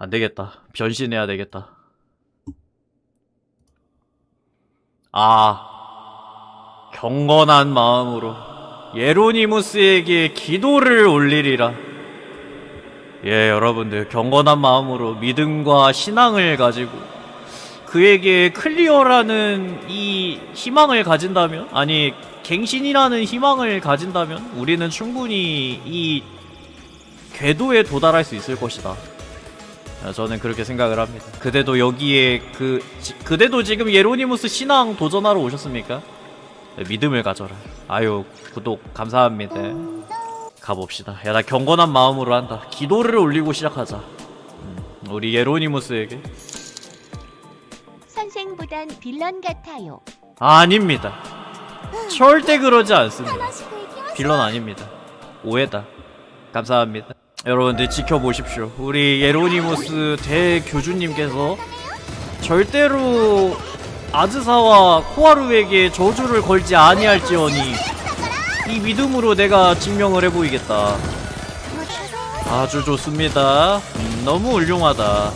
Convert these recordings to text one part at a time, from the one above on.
안 되겠다. 변신해야 되겠다. 아, 경건한 마음으로 예로니무스에게 기도를 올리리라. 예, 여러분들, 경건한 마음으로 믿음과 신앙을 가지고 그에게 클리어라는 이 희망을 가진다면, 아니, 갱신이라는 희망을 가진다면, 우리는 충분히 이 궤도에 도달할 수 있을 것이다. 아, 저는 그렇게 생각을 합니다. 그대도 여기에 그 지- 그대도 지금 예로니무스 신앙 도전하러 오셨습니까? 네, 믿음을 가져라. 아유 구독 감사합니다. 가봅시다. 야 나 경건한 마음으로 한다. 기도를 올리고 시작하자. 음, 우리 예로니무스에게 선생보단 빌런 같아요. 아닙니다. 절대 그러지 않습니다. 빌런 아닙니다. 오해다. 감사합니다. 여러분들 지켜보십시오. 우리 예로니무스 대교주님께서 절대로 아즈사와 코하루에게 저주를 걸지 아니할지어니 이 믿음으로 내가 증명을 해보이겠다. 아주 좋습니다. 음, 너무 훌륭하다.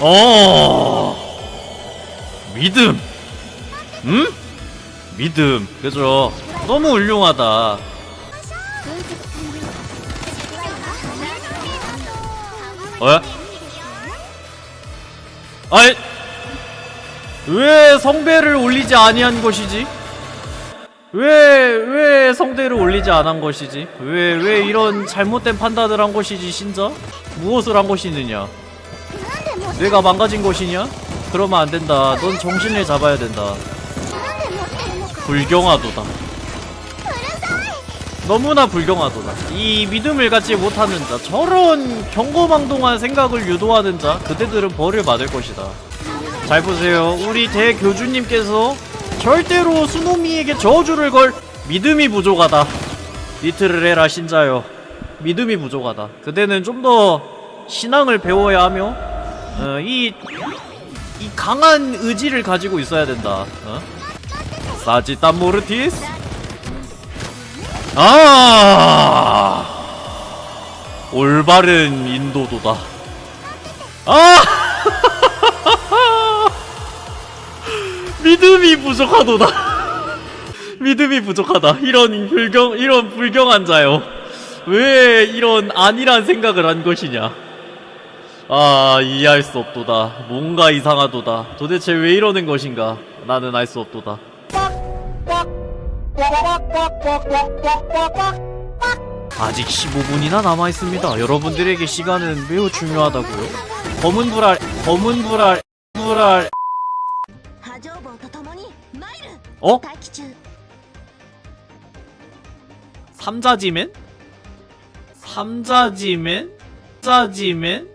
어 믿음. 음? 믿음. 그죠? 너무 훌륭하다. 어? 아이 왜 성배를 올리지 아니한 것이지? 왜 왜 성대를 올리지 않은 것이지? 왜 왜 이런 잘못된 판단을 한 것이지 신자? 무엇을 한 것이느냐? 내가 망가진 것이냐? 그러면 안 된다. 넌 정신을 잡아야 된다. 불경하도다. 너무나 불경하도다. 이 믿음을 갖지 못하는 자, 저런 경거망동한 생각을 유도하는 자, 그대들은 벌을 받을 것이다. 잘 보세요. 우리 대교주님께서 절대로 수노미에게 저주를 걸 믿음이 부족하다. 니트를 해라 신자여. 믿음이 부족하다. 그대는 좀 더 신앙을 배워야 하며 어, 이, 이 강한 의지를 가지고 있어야 된다. 어? 사지땀 모르티스? 아 올바른 인도도다. 아 믿음이 부족하도다. 믿음이 부족하다. 이런 불경 이런 불경한 자요. 왜 이런 아니란 생각을 한 것이냐? 아 이해할 수 없도다. 뭔가 이상하도다. 도대체 왜 이러는 것인가? 나는 알 수 없도다. 아직 15분이나 남아있습니다. 여러분들에게 시간은 매우 중요하다고요. 검은 불알, 검은 불알, 불알. 어? 삼자지맨? 삼자지맨? 짜지맨?